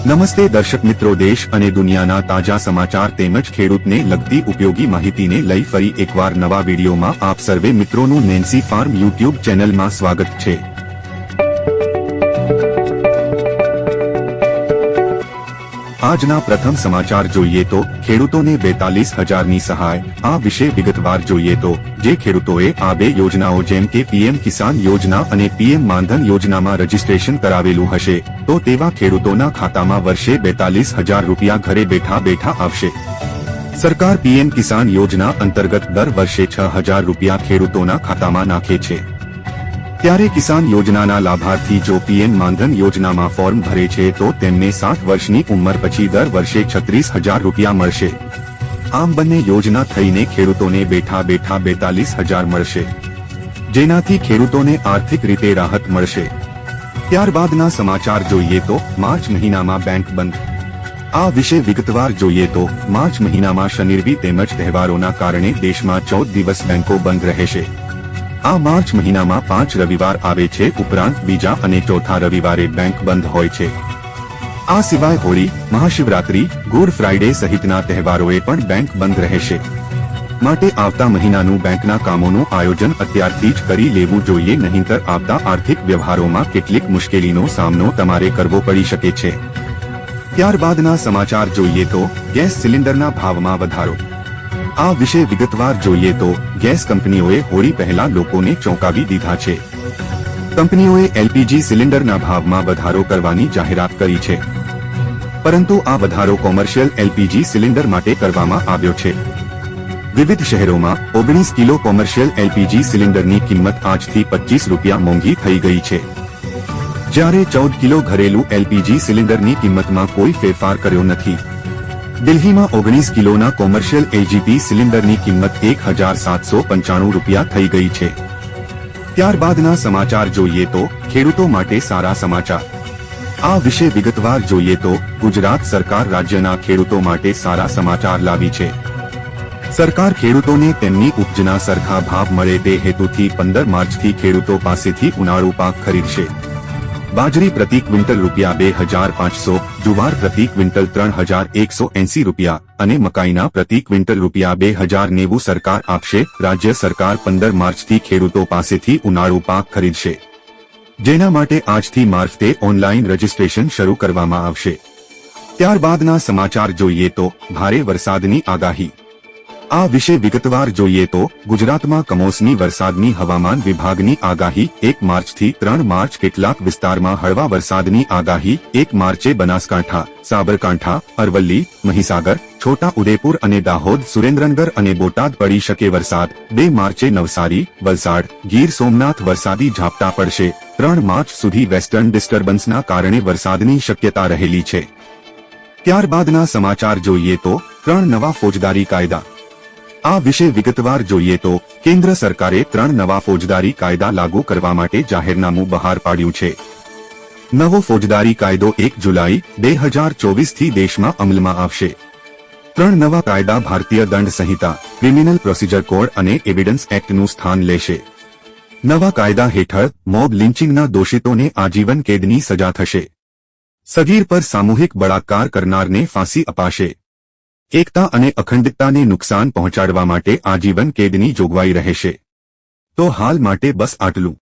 નમસ્તે દર્શક મિત્રો, દેશ અને દુનિયાના તાજા સમાચાર તેમજ ખેડૂતને લગતી ઉપયોગી માહિતીને લઈ ફરી એકવાર નવા વિડીયોમાં આપ સર્વે મિત્રોનું નેન્સી ફાર્મ યુટ્યુબ ચેનલમાં સ્વાગત છે. આજના પ્રથમ સમાચાર જોઈએ તો, ખેડૂતોને બેતાલીસ હજારની સહાય, આ વિશે વિગતવાર જોઈએ તો, જે ખેડૂતોએ આ બે યોજનાઓ જેમ કે પીએમ કિસાન યોજના અને પીએમ માનધન યોજનામાં રજીસ્ટ્રેશન કરાવેલું હશે, તો તેવા ખેડૂતોના ખાતામાં વર્ષે બેતાલીસ હજાર રૂપિયા ઘરે બેઠા બેઠા આવશે. સરકાર પીએમ કિસાન યોજના અંતર્ગત દર વર્ષે છ હજાર રૂપિયા ખેડૂતોના ખાતામાં નાખે છે. ત્યારે કિસાન યોજનાના લાભાર્થી જો પીએમ માનધન યોજનામાં ફોર્મ ભરે છે તો તેમને સાત વર્ષની ઉંમર પછી દર વર્ષે છત્રીસ હજાર રૂપિયા મળશે. આમ બંને યોજના થઈને ખેડૂતોને બેઠા બેઠા બેતાલીસ હજાર મળશે. જેનાથી ખેડૂતોને આર્થિક રીતે રાહત મળશે. ત્યારબાદના સમાચાર જોઈએ તો માર્ચ મહિનામાં બેંક બંધ. આ વિશે વિગતવાર જોઈએ તો માર્ચ મહિનામાં શનિર્વી તેમજ તહેવારોના કારણે દેશમાં ચૌદ દિવસ બેંકો બંધ રહેશે. આ માર્ચ મહિનામાં પાંચ રવિવાર આવે છે, ઉપરાંત બીજા અને ચોથા રવિવારે બેંક બંધ હોય છે. આ સિવાય હોળી, મહાશિવરાત્રી, ગુડ ફ્રાઇડે સહિતના તહેવારોએ પણ બેંક બંધ રહેશે. માટે આવતા મહિનાનું બેંકના કામોનું આયોજન અત્યારથી જ કરી લેવું જોઈએ, નહીંતર આવતા આર્થિક વ્યવહારોમાં કેટલીક મુશ્કેલીનો સામનો તમારે કરવો પડી શકે છે. ત્યારબાદના સમાચાર જોઈએ તો, ગેસ સિલિન્ડરના ભાવમાં વધારો. આ વિશે વિગતવાર જોઈએ તો ગેસ કંપનીઓએ હોળી પહેલા લોકોને ચોંકાવી દીધા છે. કંપનીઓએ એલપીજી સિલિન્ડરના ભાવમાં વધારો કરવાની જાહેરાત કરી છે. પરંતુ આ વધારો કોમર્શિયલ એલપીજી સિલિન્ડર માટે કરવામાં આવ્યો છે. વિવિધ શહેરોમાં ઓગણીસ કિલો કોમર્શિયલ એલપીજી સિલિન્ડરની કિંમત આજથી પચીસ રૂપિયા મોંઘી થઈ ગઈ છે. જ્યારે ચૌદ કિલો ઘરેલું એલપીજી સિલિન્ડરની કિંમતમાં કોઈ ફેરફાર કર્યો નથી. દિલ્હીમાં ઓગણીસ કિલોના કોમર્શિયલ એલજીપી સિલિન્ડરની કિંમત એક હજાર સાતસો પંચાણું રૂપિયા થઈ ગઈ છે. ત્યારબાદના સમાચાર જોઈએ તો ખેડૂતો માટે સારા સમાચાર. આ વિશે વિગતવાર જોઈએ તો ગુજરાત સરકાર રાજ્યના ખેડૂતો માટે સારા સમાચાર લાવી છે. સરકાર ખેડૂતોને તેમની ઉપજના સરખા ભાવ મળે તે હેતુથી પંદર માર્ચથી ખેડૂતો પાસેથી ઉનાળુ પાક ખરીદશે. બાજરી પ્રતિ ક્વિન્ટલ રૂપિયા બે હજાર પાંચસો, જુવાર પ્રતિ ક્વિન્ટલ ત્રણ હજાર એકસો એંસી રૂપિયા અને મકાઈના પ્રતિ ક્વિન્ટલ રૂપિયા બે હજાર નેવું સરકાર આપશે, રાજ્ય સરકાર પંદર માર્ચથી ખેડૂતો પાસેથી ઉનાળુ પાક ખરીદશે. જેના માટે આજથી માર્ચતે ઓનલાઈન રજીસ્ટ્રેશન શરૂ કરવામાં આવશે. ત્યારબાદના સમાચાર જોઈએ તો, ભારે વરસાદની આગાહી. આ વિશે વિગતવાર જોઈએ તો, ગુજરાતમાં કમોસમી વરસાદની હવામાન વિભાગની આગાહી એક માર્ચથી ત્રણ માર્ચ કેટલાક વિસ્તારમાં હળવા વરસાદની આગાહી, એક માર્ચે બનાસકાંઠા, સાબરકાંઠા, અરવલ્લી, મહીસાગર છોટા ઉદેપુર અને દાહોદ, સુરેન્દ્રનગર અને બોટાદ પડી શકે વરસાદ. બે માર્ચે નવસારી, વલસાડ, ગીર સોમનાથ વરસાદી ઝાપટા પડશે. ત્રણ માર્ચ સુધી વેસ્ટર્ન ડિસ્ટર્બન્સના કારણે વરસાદની શક્યતા રહેલી છે. ત્યારબાદના સમાચાર જોઈએ તો, ત્રણ નવા ફોજદારી કાયદા આ વિશે વિગતવાર જોઈએ તો, કેન્દ્ર સરકારે ત્રણ નવા ફોજદારી કાયદા લાગુ કરવા માટે જાહેરનામું બહાર પાડ્યું છે. નવો ફોજદારી કાયદો એક જુલાઈ, બે હજાર ચોવીસથી દેશમાં અમલમાં આવશે. ત્રણ નવા કાયદા ભારતીય દંડ સંહિતા ક્રિમિનલ પ્રોસિજર કોડ અને એવિડન્સ એક્ટનું સ્થાન લેશે. નવા કાયદા હેઠળ મોબ લિન્ચિંગના દોષિતોને આજીવન કેદની સજા થશે. સગીર પર સામૂહિક બળાત્કાર કરનારને ફાંસી અપાશે. એકતા અને અખંડિતતાને નુકસાન પહોંચાડવા માટે આજીવન કેદની જોગવાઈ રહેશે. તો હાલ માટે બસ આટલું.